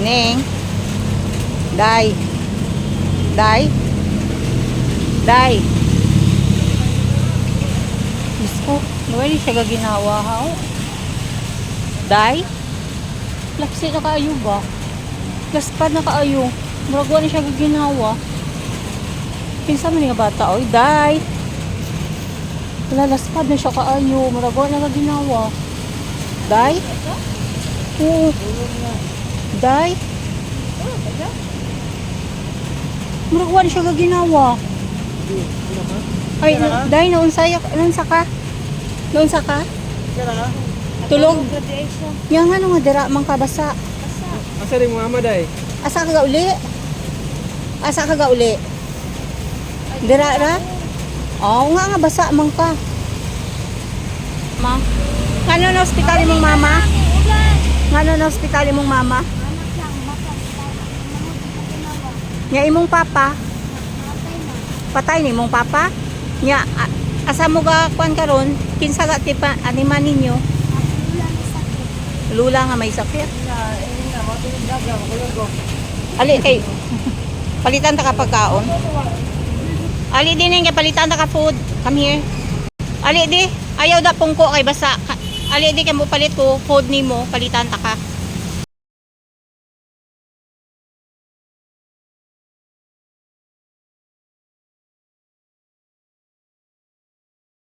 Neng. Day. Day. Day. Diyos ko, wala siya gaginawa ha? Day. Laksi na kaayo ba? Laspad na kaayo. Muragwa na siya gaginawa. Pinsa man nga bata, oy, day. Wala, laspad na siya kaayo. Muragwa na gaginawa. Day? Oo. Day? Muragwa na siya gaginawa. Ay, na, day, noon saya, noon sa ka? Noon sa ka? Tulog? Yang ano nga dira mang kabasa. Asa rin mo ama day? Asa ka ga uli? Asa ka ga uli? Dira ra? Oo nga nga basa man ka. Ma? Ngano na ospital mong mama? Ngano na ospital mong mama? Nya imong papa? Patay ni imong papa? Nya asa mo ga kwan karon? Kinsa ga tipa animan ninyo? Lula nga may sakit. Ali kay palitan ta ka pagkaon. Ali din nga palitan ta ka food. Come here. Ali di ayaw da pungko kay basa. Ali di kay mo palit ko food nimo palitan ta ka.